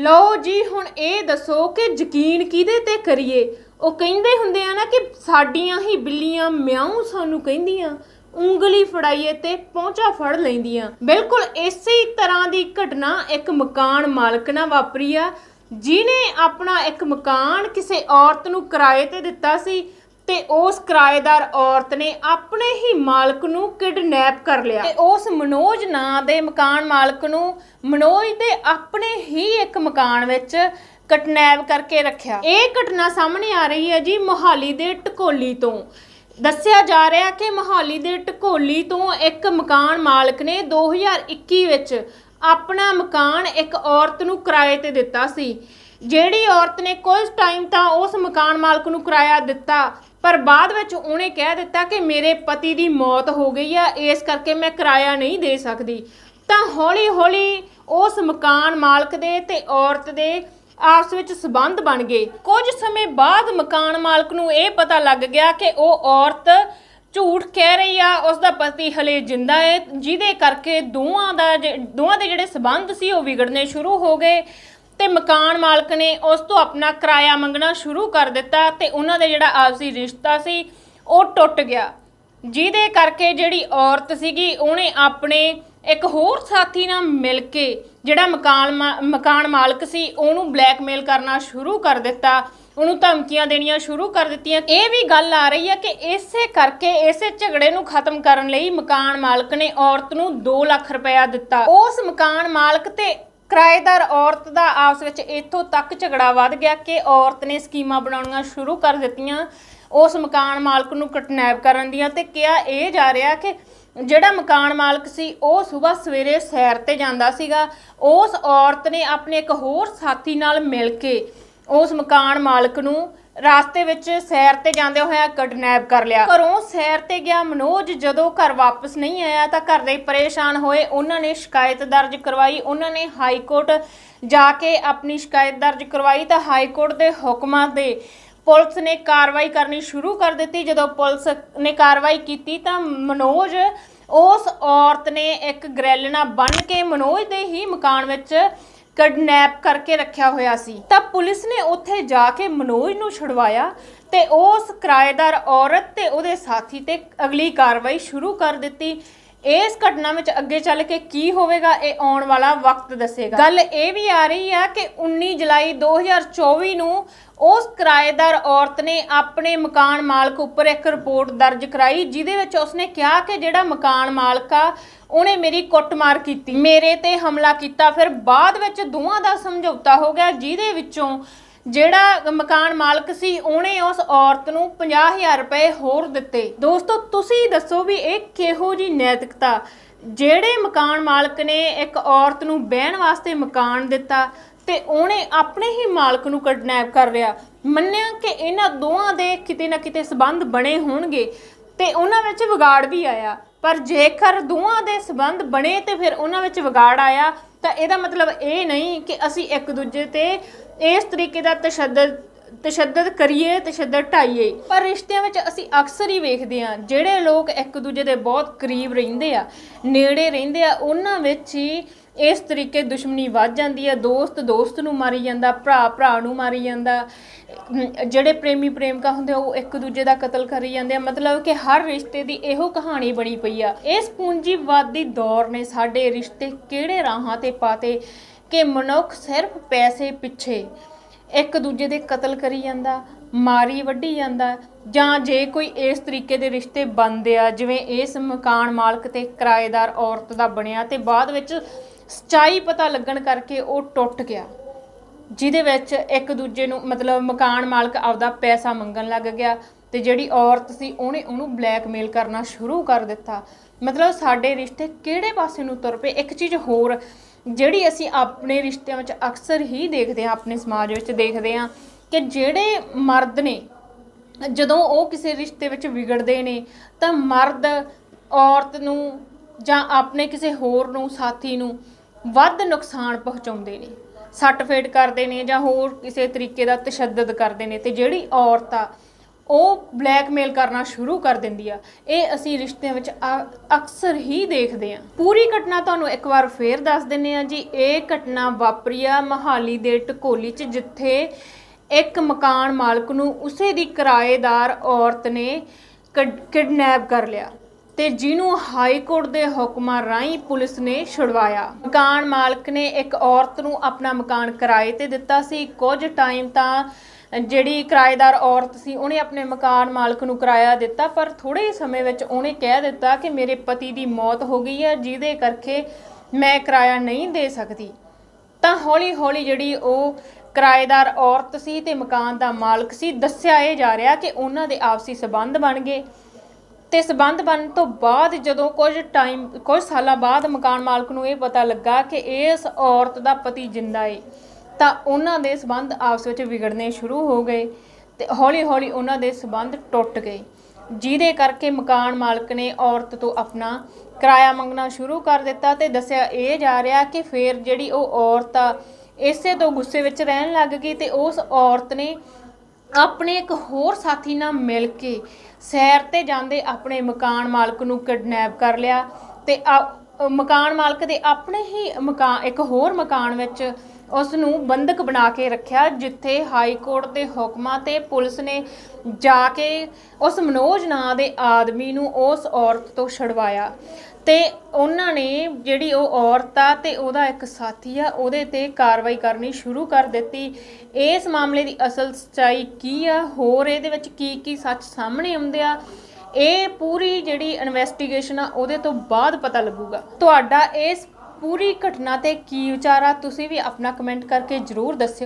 ਲਓ ਜੀ, ਹੁਣ ਇਹ ਦੱਸੋ ਕਿ ਯਕੀਨ ਕਿਹਦੇ ਤੇ ਕਰੀਏ? ਉਹ ਕਹਿੰਦੇ ਹੁੰਦੇ ਆ ਨਾ ਕਿ ਸਾਡੀਆਂ ਹੀ ਬਿੱਲੀਆਂ ਮਿਆਉਂ ਸਾਨੂੰ ਕਹਿੰਦੀਆਂ। ਉਂਗਲੀ ਫੜਾਈਏ ਤੇ ਪਹੁੰਚਾ ਫੜ ਲੈਂਦੀਆਂ। ਬਿਲਕੁਲ ਇਸੇ ਤਰ੍ਹਾਂ ਦੀ ਘਟਨਾ ਇੱਕ ਮਕਾਨ ਮਾਲਕ ਨਾਲ ਵਾਪਰੀ ਆ। ਜਿਨੇ ਆਪਣਾ ਇੱਕ ਮਕਾਨ ਕਿਸੇ ਔਰਤ ਨੂੰ ਕਿਰਾਏ ਤੇ ਦਿੱਤਾ ਸੀ। ਤੇ ਉਸ ਕਿਰਾਏਦਾਰ ਔਰਤ ਨੇ ਆਪਣੇ ਹੀ ਮਾਲਕ ਨੂੰ ਕਿਡਨੈਪ ਕਰ ਲਿਆ। ਤੇ ਉਸ ਮਨੋਜ ਨਾਂ ਦੇ ਮਕਾਨ ਮਾਲਕ ਨੂੰ ਮਨੋਜ ਦੇ ਆਪਣੇ ਹੀ ਇੱਕ ਮਕਾਨ ਵਿੱਚ ਕਿਡਨੈਪ ਕਰਕੇ ਰੱਖਿਆ। ਇਹ ਘਟਨਾ ਸਾਹਮਣੇ ਆ ਰਹੀ ਹੈ ਜੀ ਮੋਹਾਲੀ ਦੇ ਟਕੋਲੀ ਤੋਂ। ਦੱਸਿਆ ਜਾ ਰਿਹਾ ਕਿ ਮੋਹਾਲੀ ਦੇ ਟਕੋਲੀ ਤੋਂ ਇੱਕ ਮਕਾਨ ਮਾਲਕ ਨੇ 2021 ਵਿੱਚ ਆਪਣਾ ਮਕਾਨ ਇੱਕ ਔਰਤ ਨੂੰ ਕਿਰਾਏ ਤੇ ਦਿੱਤਾ ਸੀ। ਜਿਹੜੀ ਔਰਤ ਨੇ ਕੁਝ ਟਾਈਮ ਤਾਂ ਉਸ ਮਕਾਨ ਮਾਲਕ ਨੂੰ ਕਿਰਾਇਆ ਦਿੱਤਾ ਪਰ ਬਾਅਦ ਵਿੱਚ ਉਹਨੇ ਕਹਿ ਦਿੱਤਾ ਕਿ ਮੇਰੇ ਪਤੀ ਦੀ ਮੌਤ ਹੋ ਗਈ ਆ, ਇਸ ਕਰਕੇ ਮੈਂ ਕਿਰਾਇਆ ਨਹੀਂ ਦੇ ਸਕਦੀ। ਤਾਂ ਹੌਲੀ ਹੌਲੀ ਉਸ ਮਕਾਨ ਮਾਲਕ ਦੇ ਤੇ ਔਰਤ ਦੇ ਆਪਸ ਵਿੱਚ ਸਬੰਧ ਬਣ ਗਏ। ਕੁਝ ਸਮੇਂ ਬਾਅਦ ਮਕਾਨ ਮਾਲਕ ਨੂੰ ਇਹ ਪਤਾ ਲੱਗ ਗਿਆ ਕਿ ਉਹ ਔਰਤ ਝੂਠ ਕਹਿ ਰਹੀ ਆ ਉਸ ਦਾ ਪਤੀ ਹਲੇ ਜਿੰਦਾ ਹੈ ਜਿਹਦੇ ਕਰਕੇ ਦੋਵਾਂ ਦਾ ਜੇ- ਦੋਵਾਂ ਦੇ ਜਿਹੜੇ ਸਬੰਧ ਸੀ ਉਹ ਵਿਗੜਨੇ ਸ਼ੁਰੂ ਹੋ ਗਏ। ਤੇ ਮਕਾਨ ਮਾਲਕ ਨੇ ਉਸ ਤੋਂ ਆਪਣਾ ਕਿਰਾਇਆ ਮੰਗਣਾ ਸ਼ੁਰੂ ਕਰ ਦਿੱਤਾ ਤੇ ਉਹਨਾਂ ਦਾ ਜਿਹੜਾ ਆਪਸੀ ਰਿਸ਼ਤਾ ਸੀ, ਉਹ ਟੁੱਟ ਗਿਆ। ਜਿਹਦੇ ਕਰਕੇ ਜਿਹੜੀ ਔਰਤ ਸੀਗੀ, ਉਹਨੇ ਆਪਣੇ ਇੱਕ ਹੋਰ ਸਾਥੀ ਨਾਲ ਮਿਲ ਕੇ ਜਿਹੜਾ ਮਕਾਨ ਮਕਾਨ ਮਾਲਕ ਸੀ, ਉਹਨੂੰ ਬਲੈਕਮੇਲ ਕਰਨਾ ਸ਼ੁਰੂ ਕਰ ਦਿੱਤਾ, ਉਹਨੂੰ ਧਮਕੀਆਂ ਦੇਣੀਆਂ ਸ਼ੁਰੂ ਕਰ ਦਿੱਤੀਆਂ। ਇਹ ਵੀ ਗੱਲ ਆ ਰਹੀ ਹੈ ਕਿ ਇਸੇ ਕਰਕੇ ਇਸੇ ਝਗੜੇ ਨੂੰ ਖਤਮ ਕਰਨ ਲਈ ਮਕਾਨ ਮਾਲਕ ਨੇ ਔਰਤ ਨੂੰ 2 ਲੱਖ ਰੁਪਇਆ ਦਿੱਤਾ। ਉਸ ਮਕਾਨ ਮਾਲਕ ਤੇ ਕਿਰਾਏਦਾਰ ਔਰਤ ਦਾ ਆਪਸ ਵਿੱਚ ਇੱਥੋਂ ਤੱਕ ਝਗੜਾ ਵੱਧ ਗਿਆ ਕਿ ਔਰਤ ਨੇ ਸਕੀਮਾਂ ਬਣਾਉਣੀਆਂ ਸ਼ੁਰੂ ਕਰ ਦਿੱਤੀਆਂ। ਉਸ ਮਕਾਨ ਮਾਲਕ ਨੂੰ ਕਿਡਨੈਪ ਕਰਨ ਦੀਆਂ ਤੇ ਕਿਹਾ ਇਹ ਜਾ ਰਿਹਾ ਕਿ ਜਿਹੜਾ ਮਕਾਨ ਮਾਲਕ ਸੀ, ਉਹ ਸਵੇਰ ਸਵੇਰੇ ਸੈਰ ਤੇ ਜਾਂਦਾ ਸੀਗਾ। ਉਸ ਔਰਤ ਨੇ ਆਪਣੇ ਇੱਕ ਹੋਰ ਸਾਥੀ ਨਾਲ ਮਿਲ ਕੇ ਉਸ ਮਕਾਨ ਮਾਲਕ ਨੂੰ ਰਾਸਤੇ ਵਿੱਚ ਸੈਰ ਤੇ ਜਾਂਦੇ ਹੋਇਆ ਕਿਡਨੈਪ ਕਰ ਲਿਆ। ਘਰੋਂ ਸੈਰ ਤੇ ਗਿਆ ਮਨੋਜ, ਜਦੋਂ ਘਰ ਵਾਪਸ ਨਹੀਂ ਆਇਆ ਤਾਂ ਘਰ ਦੇ ਪਰੇਸ਼ਾਨ ਹੋਏ। ਉਹਨਾਂ ਨੇ ਸ਼ਿਕਾਇਤ ਦਰਜ ਕਰਵਾਈ। ਉਹਨਾਂ ਨੇ ਹਾਈ ਕੋਰਟ ਜਾ ਕੇ ਆਪਣੀ ਸ਼ਿਕਾਇਤ ਦਰਜ ਕਰਵਾਈ ਤਾਂ ਹਾਈ ਕੋਰਟ ਦੇ ਹੁਕਮਾਂ ਦੇ ਪੁਲਿਸ ਨੇ ਕਾਰਵਾਈ ਕਰਨੀ ਸ਼ੁਰੂ ਕਰ ਦਿੱਤੀ। ਜਦੋਂ ਪੁਲਿਸ ਨੇ ਕਾਰਵਾਈ ਕੀਤੀ ਤਾਂ ਮਨੋਜ, ਉਸ ਔਰਤ ਨੇ ਇੱਕ ਗ੍ਰਿਲ ਨਾਲ ਬੰਨ ਕੇ ਮਨੋਜ ਦੇ ਹੀ ਮਕਾਨ ਵਿੱਚ ਕਿਡਨੈਪ ਕਰਕੇ ਰੱਖਿਆ ਹੋਇਆ ਸੀ। ਤਾਂ ਪੁਲਿਸ ਨੇ ਉੱਥੇ ਜਾ ਕੇ ਮਨੋਜ ਨੂੰ ਛੁਡਵਾਇਆ ਤੇ ਉਸ ਕਿਰਾਏਦਾਰ ਔਰਤ ਤੇ ਉਹਦੇ ਸਾਥੀ ਤੇ ਅਗਲੀ ਕਾਰਵਾਈ ਸ਼ੁਰੂ ਕਰ ਦਿੱਤੀ। ਇਸ ਘਟਨਾ ਵਿੱਚ ਅੱਗੇ ਚੱਲ ਕੇ ਕੀ ਹੋਵੇਗਾ, ਇਹ ਆਉਣ ਵਾਲਾ ਵਕਤ ਦੱਸੇਗਾ। ਗੱਲ ਇਹ ਵੀ ਆ ਰਹੀ ਆ ਕਿ 19 ਜੁਲਾਈ 2024 ਨੂੰ ਉਸ ਕਿਰਾਏਦਾਰ ਔਰਤ ਨੇ ਆਪਣੇ ਮਕਾਨ ਮਾਲਕ ਉੱਪਰ ਇੱਕ ਰਿਪੋਰਟ ਦਰਜ ਕਰਾਈ, ਜਿਹਦੇ ਵਿੱਚ ਉਸਨੇ ਕਿਹਾ ਕਿ ਜਿਹੜਾ ਮਕਾਨ ਮਾਲਕ ਆ, ਉਹਨੇ ਮੇਰੀ ਕੁੱਟਮਾਰ ਕੀਤੀ। ਮੇਰੇ ਤੇ ਹਮਲਾ ਕੀਤਾ। ਫਿਰ ਬਾਅਦ ਵਿੱਚ ਦੋਵਾਂ ਦਾ ਸਮਝੌਤਾ ਹੋ ਗਿਆ, ਜਿਹਦੇ ਵਿੱਚੋਂ ਜਿਹੜਾ ਮਕਾਨ ਮਾਲਕ ਸੀ, ਉਹਨੇ ਉਸ ਔਰਤ ਨੂੰ 50000 ਰੁਪਏ ਹੋਰ ਦਿੱਤੇ। ਦੋਸਤੋ, ਤੁਸੀਂ ਦੱਸੋ ਵੀ ਇਹ ਕਿਹੋ ਜੀ ਨੈਤਿਕਤਾ? ਜਿਹੜੇ ਮਕਾਨ ਮਾਲਕ ਨੇ ਇੱਕ ਔਰਤ ਨੂੰ ਬਹਿਣ ਵਾਸਤੇ ਮਕਾਨ ਦਿੱਤਾ ਤੇ ਉਹਨੇ ਆਪਣੇ ਹੀ ਮਾਲਕ ਨੂੰ ਕਿਡਨੈਪ ਕਰ ਲਿਆ। ਮੰਨਿਆ ਕਿ ਇਹਨਾਂ ਦੋਵਾਂ ਦੇ ਕਿਤੇ ਨਾ ਕਿਤੇ ਸਬੰਧ ਬਣੇ ਹੋਣਗੇ ਤੇ ਉਹਨਾਂ ਵਿੱਚ ਵਿਗਾੜ ਵੀ ਆਇਆ। ਪਰ ਜੇਕਰ ਦੋਵਾਂ ਦੇ ਸਬੰਧ ਬਣੇ ਤੇ ਫਿਰ ਉਹਨਾਂ ਵਿੱਚ ਵਿਗਾੜ ਆਇਆ ਤਾਂ ਇਹਦਾ ਮਤਲਬ ਇਹ ਨਹੀਂ ਕਿ ਅਸੀਂ ਇੱਕ ਦੂਜੇ ਤੇ ਇਸ ਤਰੀਕੇ ਦਾ ਤਸ਼ੱਦਦ ਤਸ਼ੱਦਦ ਕਰੀਏ, ਤਸ਼ੱਦਦ ਢਾਈਏ। ਪਰ ਰਿਸ਼ਤਿਆਂ ਵਿੱਚ ਅਸੀਂ ਅਕਸਰ ਹੀ ਵੇਖਦੇ ਹਾਂ, ਜਿਹੜੇ ਲੋਕ ਇੱਕ ਦੂਜੇ ਦੇ ਬਹੁਤ ਕਰੀਬ ਰਹਿੰਦੇ ਆ, ਨੇੜੇ ਰਹਿੰਦੇ ਆ, ਉਹਨਾਂ ਵਿੱਚ ਹੀ ਇਸ ਤਰੀਕੇ ਦੁਸ਼ਮਣੀ ਵੱਧ ਜਾਂਦੀ ਹੈ ਦੋਸਤ ਦੋਸਤ ਨੂੰ ਮਾਰੀ ਜਾਂਦਾ ਭਰਾ ਭਰਾ ਨੂੰ ਮਾਰੀ ਜਾਂਦਾ। ਜਿਹੜੇ ਪ੍ਰੇਮੀ ਪ੍ਰੇਮਿਕਾ ਹੁੰਦੇ ਆ, ਉਹ ਇੱਕ ਦੂਜੇ ਦਾ ਕਤਲ ਕਰੀ ਜਾਂਦੇ ਆ। ਮਤਲਬ ਕਿ ਹਰ ਰਿਸ਼ਤੇ ਦੀ ਇਹੋ ਕਹਾਣੀ ਬਣੀ ਪਈ ਆ। ਇਸ ਪੂੰਜੀਵਾਦੀ ਦੌਰ ਨੇ ਸਾਡੇ ਰਿਸ਼ਤੇ ਕਿਹੜੇ ਰਾਹਾਂ ਤੇ ਪਾਤੇ ਕਿ ਮਨੁੱਖ ਸਿਰਫ ਪੈਸੇ ਪਿੱਛੇ ਇੱਕ ਦੂਜੇ ਦੇ ਕਤਲ ਕਰੀ ਜਾਂਦਾ ਮਾਰੀ ਵੱਢੀ ਜਾਂਦਾ ਜਾਂ ਜੇ ਕੋਈ ਇਸ ਤਰੀਕੇ ਦੇ ਰਿਸ਼ਤੇ ਬਣਦੇ ਆ ਜਿਵੇਂ ਇਸ ਮਕਾਨ ਮਾਲਕ ਤੇ ਕਿਰਾਏਦਾਰ ਔਰਤ ਦਾ ਬਣਿਆ ਤੇ ਬਾਅਦ ਵਿੱਚ ਸਚਾਈ ਪਤਾ ਲੱਗਣ ਕਰਕੇ ਉਹ ਟੁੱਟ ਗਿਆ। ਜਿਹਦੇ ਵਿੱਚ ਇੱਕ ਦੂਜੇ ਨੂੰ ਮਤਲਬ ਮਕਾਨ ਮਾਲਕ ਆਪਦਾ ਪੈਸਾ ਮੰਗਣ ਲੱਗ ਗਿਆ ਤੇ ਜਿਹੜੀ ਔਰਤ ਸੀ ਉਹਨੇ ਉਹਨੂੰ ਬਲੈਕਮੇਲ ਕਰਨਾ ਸ਼ੁਰੂ ਕਰ ਦਿੱਤਾ। ਮਤਲਬ ਸਾਡੇ ਰਿਸ਼ਤੇ ਕਿਹੜੇ ਪਾਸੇ ਨੂੰ ਤੁਰ ਪਏ? ਇੱਕ ਚੀਜ਼ ਹੋਰ, ਜਿਹੜੀ ਅਸੀਂ ਆਪਣੇ ਰਿਸ਼ਤਿਆਂ ਵਿੱਚ ਅਕਸਰ ਹੀ ਦੇਖਦੇ ਹਾਂ, ਆਪਣੇ ਸਮਾਜ ਵਿੱਚ ਦੇਖਦੇ ਹਾਂ ਕਿ ਜਿਹੜੇ ਮਰਦ ਨੇ, ਜਦੋਂ ਉਹ ਕਿਸੇ ਰਿਸ਼ਤੇ ਵਿੱਚ ਵਿਗੜਦੇ ਨੇ, ਤਾਂ ਮਰਦ ਔਰਤ ਨੂੰ ਜਾਂ ਆਪਣੇ ਕਿਸੇ ਹੋਰ ਨੂੰ, ਸਾਥੀ ਨੂੰ ਵੱਧ ਨੁਕਸਾਨ ਪਹੁੰਚਾਉਂਦੇ ਨੇ, ਸੱਟ ਫੇਟ ਕਰਦੇ ਨੇ ਜਾਂ ਹੋਰ ਕਿਸੇ ਤਰੀਕੇ ਦਾ ਤਸ਼ੱਦਦ ਕਰਦੇ ਨੇ ਤੇ ਜਿਹੜੀ ਔਰਤ ਆ, ਉਹ ਬਲੈਕਮੇਲ ਕਰਨਾ ਸ਼ੁਰੂ ਕਰ ਦਿੰਦੀ ਆ। ਇਹ ਅਸੀਂ ਰਿਸ਼ਤਿਆਂ ਵਿੱਚ ਅਕਸਰ ਹੀ ਦੇਖਦੇ ਹਾਂ। ਪੂਰੀ ਘਟਨਾ ਤੁਹਾਨੂੰ ਇੱਕ ਵਾਰ ਫੇਰ ਦੱਸ ਦਿੰਨੇ ਆ ਜੀ, ਇਹ ਘਟਨਾ ਵਾਪਰੀ ਆ ਮਹਾਲੀ ਦੇ ਟਕੋਲੀ 'ਚ, ਜਿੱਥੇ ਇੱਕ ਮਕਾਨ ਮਾਲਕ ਨੂੰ ਉਸੇ ਦੀ ਕਿਰਾਏਦਾਰ ਔਰਤ ਨੇ ਕਿਡਨੈਪ ਕਰ ਲਿਆ। ਤੇ ਜਿਹਨੂੰ ਹਾਈ ਕੋਰਟ ਦੇ ਹੁਕਮਾਂ ਰਾਹੀਂ ਪੁਲਿਸ ਨੇ ਛੁਡਵਾਇਆ। ਮਕਾਨ ਮਾਲਕ ਨੇ ਇੱਕ ਔਰਤ ਨੂੰ ਆਪਣਾ ਮਕਾਨ ਕਿਰਾਏ ਤੇ ਦਿੱਤਾ ਸੀ। ਕੁਝ ਟਾਈਮ ਤਾਂ ਜਿਹੜੀ ਕਿਰਾਏਦਾਰ ਔਰਤ ਸੀ, ਉਹਨੇ ਆਪਣੇ ਮਕਾਨ ਮਾਲਕ ਨੂੰ ਕਿਰਾਇਆ ਦਿੱਤਾ, ਪਰ ਥੋੜੇ ਹੀ ਸਮੇਂ ਵਿੱਚ ਉਹਨੇ ਕਹਿ ਦਿੱਤਾ ਕਿ ਮੇਰੇ ਪਤੀ ਦੀ ਮੌਤ ਹੋ ਗਈ ਹੈ, ਜਿਹਦੇ ਕਰਕੇ ਮੈਂ ਕਿਰਾਇਆ ਨਹੀਂ ਦੇ ਸਕਦੀ। ਤਾਂ ਹੌਲੀ ਹੌਲੀ ਜਿਹੜੀ ਉਹ ਕਿਰਾਏਦਾਰ ਔਰਤ ਸੀ ਤੇ ਮਕਾਨ ਦਾ ਮਾਲਕ ਸੀ, ਦੱਸਿਆ ਇਹ ਜਾ ਰਿਹਾ ਕਿ ਉਹਨਾਂ ਦੇ ਆਪਸੀ ਸਬੰਧ ਬਣ ਗਏ। ਤੇ ਸਬੰਧ ਬਣਨ ਤੋਂ ਬਾਅਦ ਜਦੋਂ ਕੁਝ ਟਾਈਮ, ਕੁਝ ਸਾਲਾਂ ਬਾਅਦ ਮਕਾਨ ਮਾਲਕ ਨੂੰ ਇਹ ਪਤਾ ਲੱਗਾ ਕਿ ਇਸ ਔਰਤ ਦਾ ਪਤੀ ਜਿੰਦਾ ਏ, ਤਾਂ ਉਹਨਾਂ ਦੇ ਸਬੰਧ ਆਪਸ ਵਿੱਚ ਵਿਗੜਨੇ ਸ਼ੁਰੂ ਹੋ ਗਏ ਤੇ ਹੌਲੀ-ਹੌਲੀ ਉਹਨਾਂ ਦੇ ਸਬੰਧ ਟੁੱਟ ਗਏ, ਜਿਹਦੇ ਕਰਕੇ ਮਕਾਨ ਮਾਲਕ ਨੇ ਔਰਤ ਤੋਂ ਆਪਣਾ ਕਿਰਾਇਆ ਮੰਗਣਾ ਸ਼ੁਰੂ ਕਰ ਦਿੱਤਾ ਤੇ ਦੱਸਿਆ ਇਹ ਜਾ ਰਿਹਾ ਕਿ ਫਿਰ ਜਿਹੜੀ ਉਹ ਔਰਤ ਆ, ਇਸੇ ਤੋਂ ਗੁੱਸੇ ਵਿੱਚ ਰਹਿਣ ਲੱਗ ਗਈ ਤੇ ਉਸ ਔਰਤ ਨੇ ਆਪਣੇ ਇੱਕ ਹੋਰ ਸਾਥੀ ਨਾਲ ਮਿਲ ਕੇ ਸੈਰ ਤੇ ਜਾਂਦੇ ਆਪਣੇ ਮਕਾਨ ਮਾਲਕ ਨੂੰ ਕਿਡਨੈਪ ਕਰ ਲਿਆ ਤੇ ਆ- ਮਕਾਨ ਮਾਲਕ ਦੇ ਆਪਣੇ ਹੀ ਮਕਾਨ ਇੱਕ ਹੋਰ ਮਕਾਨ ਵਿੱਚ ਉਸ ਨੂੰ ਬੰਦਕ ਬਣਾ ਕੇ ਰੱਖਿਆ, ਜਿੱਥੇ ਹਾਈ ਕੋਰਟ ਦੇ ਹੁਕਮਾਂ ਤੇ ਪੁਲਿਸ ਨੇ ਜਾ ਕੇ ਉਸ ਮਨੋਜ ਨਾਂ ਦੇ ਆਦਮੀ ਨੂੰ ਉਸ ਔਰਤ ਤੋਂ ਛਡਵਾਇਆ। ਤੇ ਉਹਨਾਂ ਨੇ ਜਿਹੜੀ ਉਹ ਔਰਤ ਆ ਤੇ ਉਹਦਾ ਇੱਕ ਸਾਥੀ ਆ, ਉਹਦੇ ਤੇ ਕਾਰਵਾਈ ਕਰਨੀ ਸ਼ੁਰੂ ਕਰ ਦਿੱਤੀ। ਇਸ ਮਾਮਲੇ ਦੀ ਅਸਲ ਸੱਚਾਈ ਕੀ ਆ? ਹੋਰ ਇਹਦੇ ਵਿੱਚ ਕੀ ਕੀ ਸੱਚ ਸਾਹਮਣੇ ਆਉਂਦੇ ਆ? ਇਹ ਪੂਰੀ ਜਿਹੜੀ ਇਨਵੈਸਟੀਗੇਸ਼ਨ ਆ, ਉਹਦੇ ਤੋਂ ਬਾਅਦ ਪਤਾ ਲੱਗੂਗਾ। ਤੁਹਾਡਾ ਇਸ ਪੂਰੀ ਘਟਨਾ ਤੇ ਕੀ ਵਿਚਾਰ ਆ ਤੁਸੀਂ ਵੀ ਆਪਣਾ ਕਮੈਂਟ ਕਰਕੇ ਜਰੂਰ ਦੱਸਿਓ।